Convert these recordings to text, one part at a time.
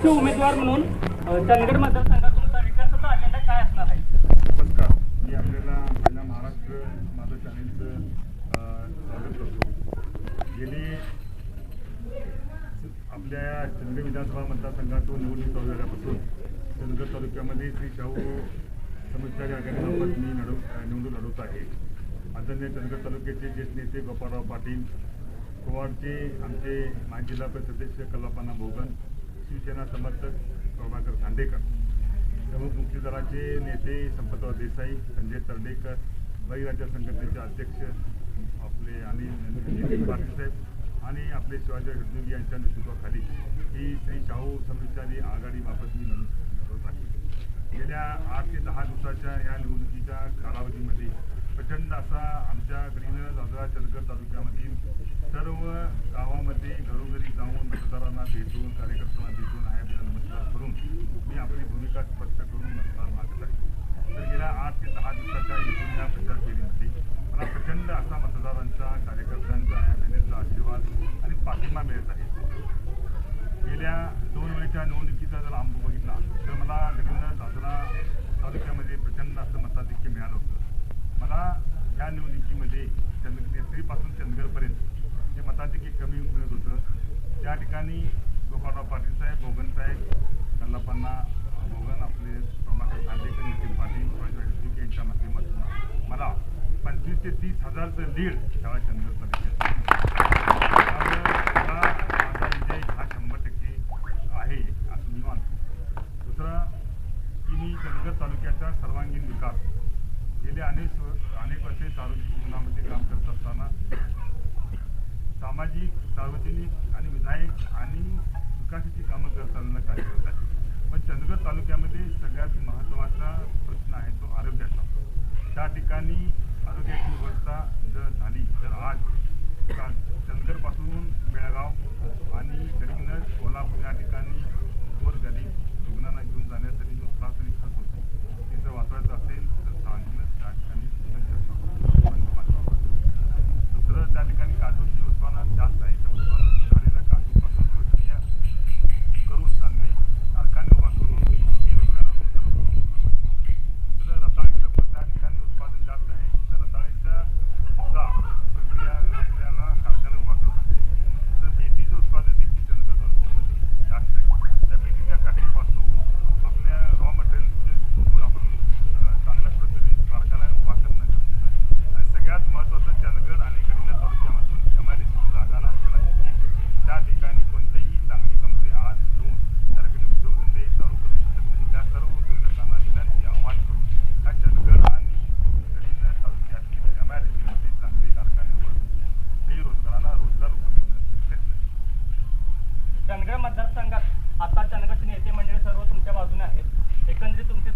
उमेदवार म्हणून चंदगड मतदारसंघात तुमचा विकासाचा अजेंडा काय असणार आहे? नमस्कार. मी आपल्याला माझ्या महाराष्ट्र माझं चॅनेलचं स्वागत करतो. गेली आपल्या चंदगड विधानसभा मतदारसंघातून निवडणूक चालू झाल्यापासून चंदगड तालुक्यामध्ये श्री शाहू समुच्चारी आघाडीसोबत मी लढव अ, निवडणूक लढवत आहे. आदरणीय चंदगड तालुक्याचे ज्येष्ठ नेते गोपाळराव पाटील पवारचे आमचे माजी जिल्हा परिषद सदस्य कल्लापाना भोगन शिवसेना समर्थक प्रभाकर खांडेकर प्रमुख मुक्ती दलाचे नेते संपतराव देसाई संजय तरडेकर बळीराजा संघटनेचे अध्यक्ष आपले आणि नितीन पाटील साहेब आणि आपले शिवाजी हडनुगी यांच्या नेतृत्वाखाली ही श्री शाहू समविचारी आघाडीबाबत मी लढवत आहे. गेल्या आठ ते दहा दिवसाच्या या निवडणुकीच्या कालावधीमध्ये प्रचंड असा आमच्या ग्रीन दादरा चंदगड तालुक्यामधील सर्व गावामध्ये घरोघरी जाऊन मतदारांना भेटून कार्यकर्त्यांना भेटून आहे नमस्कार करून मी आपली भूमिका स्पष्ट करून मतदार मागत आहे. तर गेल्या आठ ते दहा दिवसाच्या एकूण या प्रचार फेरीमध्ये मला प्रचंड असा मतदारांचा कार्यकर्त्यांचा आशीर्वाद आणि पाठिंबा मिळत आहे. गेल्या दोन वेळेच्या नोंद जर आंबू बघितला तर मला गडीनं दादरा तालुक्यामध्ये प्रचंड असं मताधिक्य मिळालं होतं मला या निवडणुकीमध्ये चंद नेत्रीपासून चंदगडपर्यंत जे मताधिक्य कमी मिळत होतं त्या ठिकाणी गोपाळराव पाटील साहेब भोगन साहेब कल्लापन्ना भोगन आपले प्रभाकर खांडेकर नितीन पाटील शिवाजी यांच्या माध्यमातून मला पंचवीस ते तीस हजारचं लीड शाळा चंदगड तालुक्यात त्यामुळे मला माझा विजय हा शंभर टक्के आहे असं मी मानतो दुसरं की मी चंदगड तालुक्याचा सर्वांगीण विकास गेले अनेक व- अनेक वर्षे सार्वजनिक जीवनामध्ये काम करत असताना सामाजिक सार्वजनिक आणि विधायक आणि विकासाची कामं करताना कार्य करत आहे पण चंदगड तालुक्यामध्ये सगळ्यात महत्त्वाचा प्रश्न आहे तो आरोग्याचा. त्या ठिकाणी आरोग्याची व्यवस्था जर झाली तर आज चंद्रगड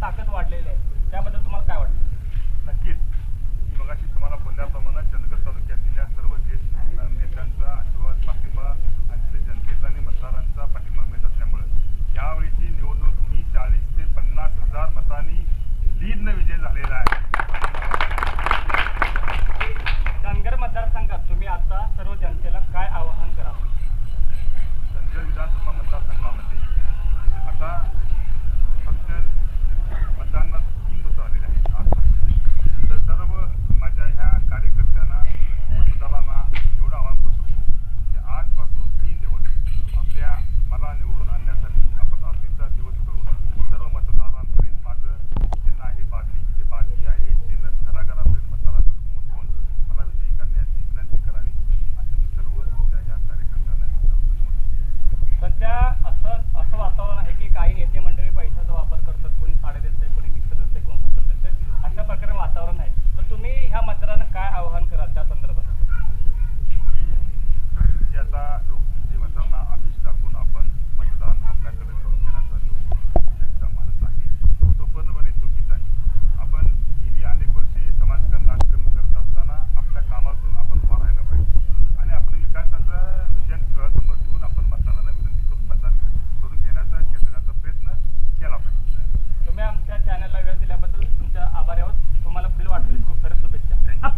ताकद वाढलेली आहे. त्याबद्दल तुम्हाला काय वाटतं? नक्कीच. मी मगाशी तुम्हाला बोलल्याप्रमाणे चंदगड तालुक्यातील या सर्व ज्येष्ठ नेत्यांचा आशीर्वाद पाठिंबा आणि तिथे जनतेचा आणि मतदारांचा पाठिंबा मिळत असल्यामुळे यावेळीची निवडणूक मी चाळीस ते पन्नास हजार मतांनी लीडनं विजय झालेला आहे चंदगड मतदारसंघात तुम्ही आता सर्व जनतेला काय आवाहन करा चंदगड विधानसभा मतदारसंघामध्ये आता फक्त मतदानात तीन मतं आलेले आहेत आजपासून तर सर्व माझ्या ह्या कार्यकर्त्यांना मतदारांना एवढं आवाहन करू शकतो की आजपासून तीन दिवस आपल्या मला निवडून आणण्यासाठी आपण रात्रीचा दिवस करून सर्व मतदारांपर्यंत माझं चिन्ह आहे बादली हे बादली आहे हे चिन्ह घराघरापर्यंत मतदारांपर्यंत पोहोचवून मला विजयी करण्याची विनंती करावी असं मी सर्व आमच्या या कार्यकर्त्यांना विचारतो सध्या असं असं वातावरण आहे की काही नेते मंडळी पैशाचा वापर करतात कोणी साडे देते कोणी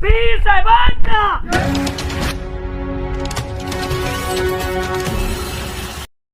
¡Pisa, y banda!